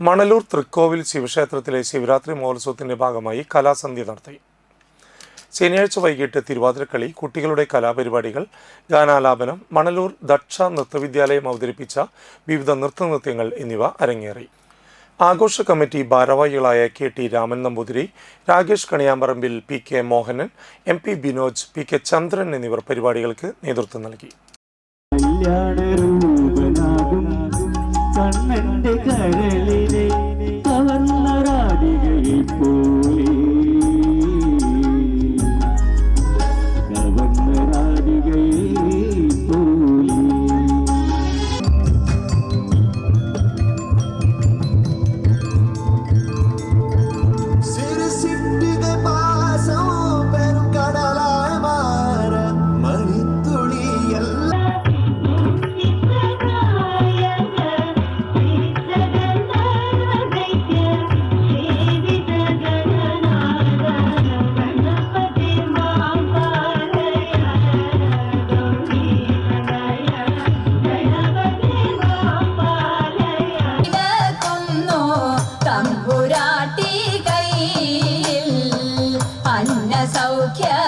മണലൂർ തൃക്കോവിൽ ശിവക്ഷേത്രത്തിലെ ശിവരാത്രി മഹോത്സവത്തിന്റെ ഭാഗമായി കലാസന്ധ്യ നടത്തി. ശനിയാഴ്ച വൈകിട്ട് തിരുവാതിരക്കളി കുട്ടികളുടെ കലാപരിപാടികൾ ഗാനാലാപനം മണലൂർ ദക്ഷ നൃത്തവിദ്യാലയം അവതരിപ്പിച്ച വിവിധ നൃത്തനൃത്യങ്ങൾ എന്നിവ അരങ്ങേറി. ആഘോഷ കമ്മിറ്റി ഭാരവാഹികളായ K T Raman Namboothiri Rakesh Kaniyamparambil P K Mohanan M P Binoj P K Chandran എന്നിവർ പരിപാടികൾക്ക് നേതൃത്വം നൽകി. കണ്ണിന്റെ കരളിലെ അവൻ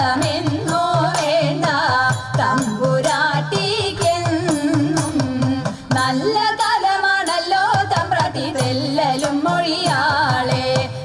വേണ്ടമെന്നോ വേണ്ട. തമ്പുരാട്ടിക്കെന്നും നല്ല തലമാണല്ലോ തമ്പ്രാട്ടി തെല്ലലും മൊഴിയാ